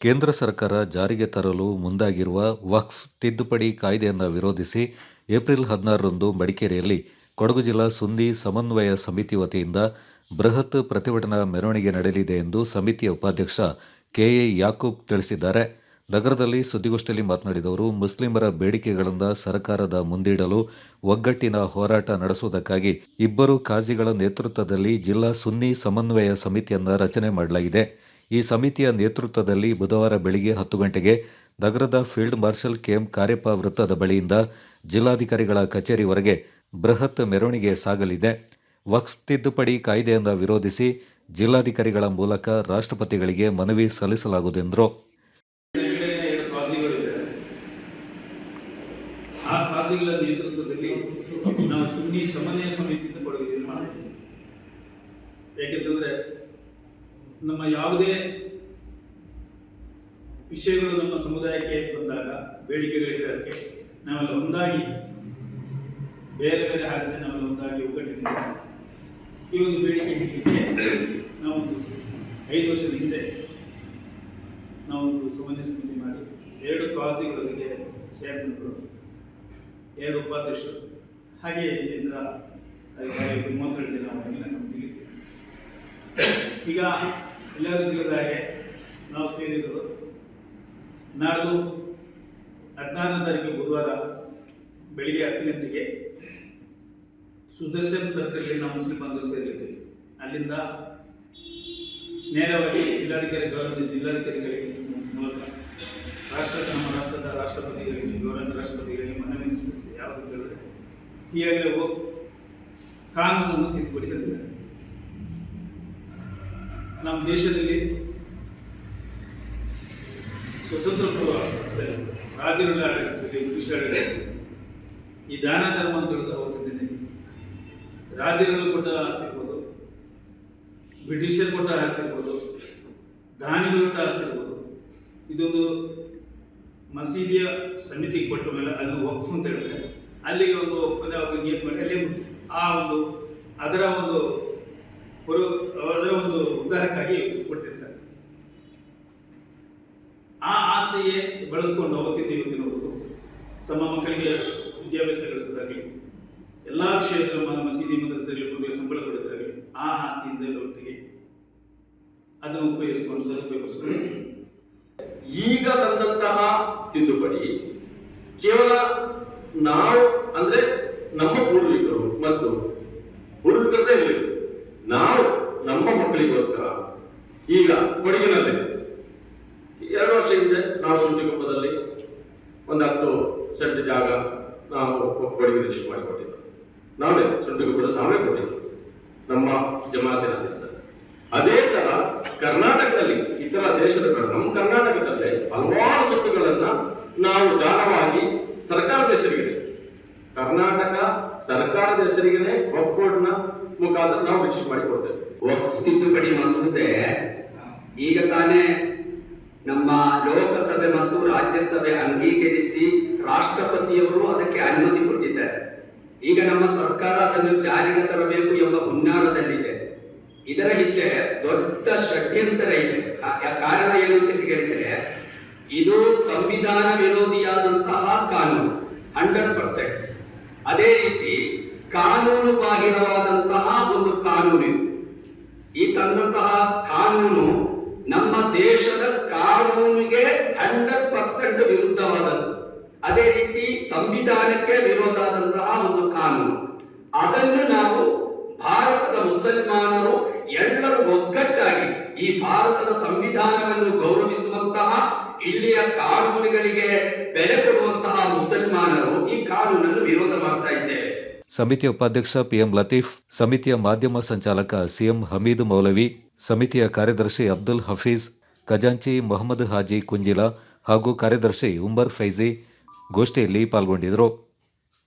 ಕೇಂದ್ರ ಸರ್ಕಾರ ಜಾರಿಗೆ ತರಲು ಮುಂದಾಗಿರುವ ವಕ್ಫ್ ತಿದ್ದುಪಡಿ ಕಾಯ್ದೆಯನ್ನು ವಿರೋಧಿಸಿ ಏಪ್ರಿಲ್ ಹದಿನಾರರಂದು ಮಡಿಕೇರಿಯಲ್ಲಿ ಕೊಡಗು ಜಿಲ್ಲಾ ಸುನ್ನಿ ಸಮನ್ವಯ ಸಮಿತಿ ವತಿಯಿಂದ ಬೃಹತ್ ಪ್ರತಿಭಟನಾ ಮೆರವಣಿಗೆ ನಡೆಯಲಿದೆ ಎಂದು ಸಮಿತಿಯ ಉಪಾಧ್ಯಕ್ಷ ಕೆಎ ಯಾಕೂಬ್ ತಿಳಿಸಿದ್ದಾರೆ. ನಗರದಲ್ಲಿ ಸುದ್ದಿಗೋಷ್ಠಿಯಲ್ಲಿ ಮಾತನಾಡಿದವರು, ಮುಸ್ಲಿಮರ ಬೇಡಿಕೆಗಳನ್ನು ಸರ್ಕಾರದ ಮುಂದಿಡಲು ಒಗ್ಗಟ್ಟಿನ ಹೋರಾಟ ನಡೆಸುವುದಕ್ಕಾಗಿ ಇಬ್ಬರು ಖಾಜಿಗಳ ನೇತೃತ್ವದಲ್ಲಿ ಜಿಲ್ಲಾ ಸುನ್ನಿ ಸಮನ್ವಯ ಸಮಿತಿಯನ್ನು ರಚನೆ ಮಾಡಲಾಗಿದೆ. ಈ ಸಮಿತಿಯ ನೇತೃತ್ವದಲ್ಲಿ ಬುಧವಾರ ಬೆಳಿಗ್ಗೆ ಹತ್ತು ಗಂಟೆಗೆ ನಗರದ ಫೀಲ್ಡ್ ಮಾರ್ಷಲ್ ಕೆಎಂ ಕಾರ್ಯಪ್ಪ ವೃತ್ತದ ಬಳಿಯಿಂದ ಜಿಲ್ಲಾಧಿಕಾರಿಗಳ ಕಚೇರಿವರೆಗೆ ಬೃಹತ್ ಮೆರವಣಿಗೆ ಸಾಗಲಿದೆ. ವಕ್ಫ್ ತಿದ್ದುಪಡಿ ಕಾಯ್ದೆಯನ್ನು ವಿರೋಧಿಸಿ ಜಿಲ್ಲಾಧಿಕಾರಿಗಳ ಮೂಲಕ ರಾಷ್ಟ್ರಪತಿಗಳಿಗೆ ಮನವಿ ಸಲ್ಲಿಸಲಾಗುವುದೆಂದರು. ಎಂದರು ಯಾಕೆಂತಂದ್ರೆ ನಮ್ಮ ಯಾವುದೇ ವಿಷಯಗಳು ನಮ್ಮ ಸಮುದಾಯಕ್ಕೆ ಬಂದಾಗ ಬೇಡಿಕೆಗಳಿದ್ದಕ್ಕೆ ನಾವೆಲ್ಲ ಒಂದಾಗಿ, ಬೇರೆ ಬೇರೆ ಆಗದೆ ನಾವೆಲ್ಲ ಒಂದಾಗಿ ಒಗ್ಗಟ್ಟಿನಿಂದ ಈ ಒಂದು ಬೇಡಿಕೆ ಹಿಡಿಲಿಕ್ಕೆ ನಾವು ಒಂದು ಐದು ವರ್ಷದ ಹಿಂದೆ ನಾವು ಒಂದು ಸಮನ್ವಯ ಸಮಿತಿ ಮಾಡಿ ಎರಡು ಕಾಸಿಗಳೊಂದಿಗೆ ಚೇರ್ಮನ್ಗಳು ಎರಡು ಉಪಾಧ್ಯಕ್ಷರು. ಹಾಗೆ ಅದಕ್ಕೆ ಮೂವತ್ತೆರಡು ಜನ ಅವರೆಲ್ಲ ನಮ್ಗೆ ಈಗ ಎಲ್ಲರಿಗೂ ತಿಳಿದ ಹಾಗೆ ನಾವು ಸೇರಿರೋದು ನಾಡು ಹದಿನಾರನೇ ತಾರೀಕು ಬುಧವಾರ ಬೆಳಿಗ್ಗೆ ಹತ್ತು ಗಂಟೆಗೆ ಸುದರ್ಶನ್ ಸರ್ಕಲ್ಲಿ ನಾವು ಮುಸ್ಲಿಂ ಬಾಂಧವರು ಸೇರಿರ್ತೀವಿ. ಅಲ್ಲಿಂದ ನೇರವಾಗಿ ಜಿಲ್ಲಾಧಿಕಾರಿ ಗೌರವದ ಜಿಲ್ಲಾಧಿಕಾರಿಗಳಿಗೆ ಮೂಲಕ ರಾಷ್ಟ್ರ ನಮ್ಮ ರಾಷ್ಟ್ರದ ರಾಷ್ಟ್ರಪತಿಗಳಿಗೆ ಗೌರವ ರಾಷ್ಟ್ರಪತಿಗಳಿಗೆ ಮನವಿ ಸಲ್ಲಿಸಿದೆ ಯಾವುದು ಕೇಳಿದ್ರೆ, ಈಗಾಗಲೇ ಹೋಗಿ ಕಾನೂನನ್ನು ತಿದ್ದುಪಡಿ ತಂದಿದ್ದಾರೆ. ನಮ್ಮ ದೇಶದಲ್ಲಿ ಸ್ವತಂತ್ರ ಪೂರ್ವ ರಾಜರುಗಳ ಆಡಳಿತದಲ್ಲಿ ಬ್ರಿಟಿಷ್ ಆಡಳಿತದಲ್ಲಿ ಈ ದಾನ ಧರ್ಮ ಅಂತ ಹೇಳ್ತಾ ಅವತ್ತಿದ್ದೇನೆ ರಾಜರುಗಳು ಕೊಟ್ಟ ಆಸ್ತಿ ಇರ್ಬೋದು, ಬ್ರಿಟಿಷರು ಕೊಟ್ಟ ಆಸ್ತಿ ಇರ್ಬೋದು, ದಾನಿಗಳು ಕೊಟ್ಟ ಆಸ್ತಿ ಇರ್ಬೋದು. ಇದೊಂದು ಮಸೀದಿಯ ಸಮಿತಿಗೆ ಕೊಟ್ಟ ಮೇಲೆ ಅಲ್ಲಿ ವಕ್ಫ್ ಅಂತ ಹೇಳಿದ್ರೆ, ಅಲ್ಲಿಗೆ ಒಂದು ವಕ್ಫಲ್ಲಿ ಅವ್ರಿಗೆ ನಿಯತ್ ಮಾಡಿ ಅಲ್ಲೇ ಆ ಒಂದು ಅದರ ಒಂದು ಉದ್ಧಾರಕ್ಕಾಗಿ ಕೊಟ್ಟಿರ್ತಾರೆ. ಆ ಆಸ್ತಿಗೆ ಬಳಸ್ಕೊಂಡು ಅವತ್ತಿಂದ ಇವತ್ತಿನವರು ತಮ್ಮ ಮಕ್ಕಳಿಗೆ ವಿದ್ಯಾಭ್ಯಾಸ ಗಳಿಸೋದಾಗಲಿ ಎಲ್ಲ ಕ್ಷೇತ್ರ ಮಸೀದಿ ಮದರಸೆಯಲ್ಲಿ ಮಕ್ಕಳಿಗೆ ಸಂಬಳ ಕೊಡೋದಾಗಲಿ, ಆ ಆಸ್ತಿಯಿಂದ ಒಟ್ಟಿಗೆ ಅದನ್ನು ಉಪಯೋಗಿಸಿಕೊಂಡು ಸದುಪಯೋಗಿಸಿಕೊಂಡು. ಈಗ ಬಂದಂತಹ ತಿದ್ದುಪಡಿ ಕೇವಲ ನಾವು ಅಂದ್ರೆ ನಮ್ಮ ಪೂರ್ವಿಕರು ಮತ್ತು ಪೂರ್ವಿಕರದೇ ನಾವು ನಮ್ಮ ಮಕ್ಕಳಿಗೋಸ್ಕರ ಈಗ ಕೊಡಗಿನಲ್ಲಿ ಎರಡು ವರ್ಷ ಹಿಂದೆ ನಾವು ಶುಂಠಿಕೊಪ್ಪದಲ್ಲಿ ಒಂದು ಹತ್ತು ಸೆಂಟ್ ಜಾಗ ನಾವು ಕೊಡಗಿನ ರಿಜಿಸ್ಟರ್ ಮಾಡಿಕೊಟ್ಟಿದ್ದು. ನಾವೇ ಶುಂಠಿಕೊಪ್ಪದಲ್ಲಿ ನಾವೇ ಕೊಟ್ಟಿದ್ದು. ನಮ್ಮ ಜಮಾತಿನಾದ್ಯಂತ ಅದೇ ತರ ಕರ್ನಾಟಕದಲ್ಲಿ ಇತರ ದೇಶದ ನಮ್ಮ ಕರ್ನಾಟಕದಲ್ಲೇ ಹಲವಾರು ಸುಟ್ಟುಗಳನ್ನ ನಾವು ದಾನವಾಗಿ ಸರ್ಕಾರದ ಹೆಸರಿಗಿದೆ ಕರ್ನಾಟಕ ಸರ್ಕಾರದ ಹೆಸರಿಗೆ ಒಕ್ಕೋಡ್ನ ಮುಖಾಂತರ ನಾವು ರಿಜಿಸ್ಟರ್ ಮಾಡಿ ಕೊಡ್ತೇವೆ ತಿದ್ದುಪಡಿ ಮಸೂದೆ ಈಗ ತಾನೇ ನಮ್ಮ ಲೋಕಸಭೆ ಮತ್ತು ರಾಜ್ಯಸಭೆ ಅಂಗೀಕರಿಸಿ ರಾಷ್ಟ್ರಪತಿಯವರು ಅದಕ್ಕೆ ಅನುಮತಿ ಕೊಟ್ಟಿದ್ದಾರೆ. ಈಗ ನಮ್ಮ ಸರ್ಕಾರ ಅದನ್ನು ಜಾರಿಗೆ ತರಬೇಕು ಎಂಬ ಹುನ್ನಾರದಲ್ಲಿದೆ. ಇದರ ಹಿಂದೆ ದೊಡ್ಡ ಷಡ್ಯಂತರ ಇದೆ. ಕಾರಣ ಏನು ಅಂತ ಕೇಳಿದ್ರೆ, ಇದು ಸಂವಿಧಾನ ವಿರೋಧಿಯಾದಂತಹ ಕಾನೂನು ಹಂಡ್ರೆಡ್ ಪರ್ಸೆಂಟ್ ಅದೇ ರೀತಿ ಕಾನೂನು ಬಾಹಿರವಾದಂತಹ ಕಾನೂನು. ಈ ತಂದಂತಹ ಕಾನೂನು ನಮ್ಮ ದೇಶದ ಕಾನೂನಿಗೆ ಹಂಡ್ರೆಡ್ ಪರ್ಸೆಂಟ್ ವಿರುದ್ಧವಾದದ್ದು. ಅದೇ ರೀತಿ ಸಂವಿಧಾನಕ್ಕೆ ವಿರೋಧ ಆದಂತಹ ಒಂದು ಕಾನೂನು. ಅದನ್ನು ನಾವು ಭಾರತದ ಮುಸಲ್ಮಾನರು ಎಲ್ಲರೂ ಒಗ್ಗಟ್ಟಾಗಿ ಈ ಭಾರತದ ಸಂವಿಧಾನವನ್ನು ಗೌರವಿಸುವಂತಹ ಇಲ್ಲಿಯ ಕಾನೂನುಗಳಿಗೆ ಬೆಲೆ ಕೊಡುವಂತಹ ಮುಸಲ್ಮಾನರು ಈ ಕಾನೂನನ್ನು ವಿರೋಧ ಮಾಡ್ತಾ ಇದ್ದೇವೆ. ಸಮಿತಿಯ ಉಪಾಧ್ಯಕ್ಷ ಪಿಎಂ ಲತೀಫ್, ಸಮಿತಿಯ ಮಾಧ್ಯಮ ಸಂಚಾಲಕ ಸಿಎಂ ಹಮೀದ್ ಮೌಲವಿ, ಸಮಿತಿಯ ಕಾರ್ಯದರ್ಶಿ ಅಬ್ದುಲ್ ಹಫೀಜ್, ಖಜಾಂಚಿ ಮೊಹಮ್ಮದ್ ಹಾಜಿ ಕುಂಜಿಲಾ ಹಾಗೂ ಕಾರ್ಯದರ್ಶಿ ಉಮರ್ ಫೈಜಿ ಗೋಷ್ಠಿಯಲ್ಲಿ ಪಾಲ್ಗೊಂಡಿದ್ದರು.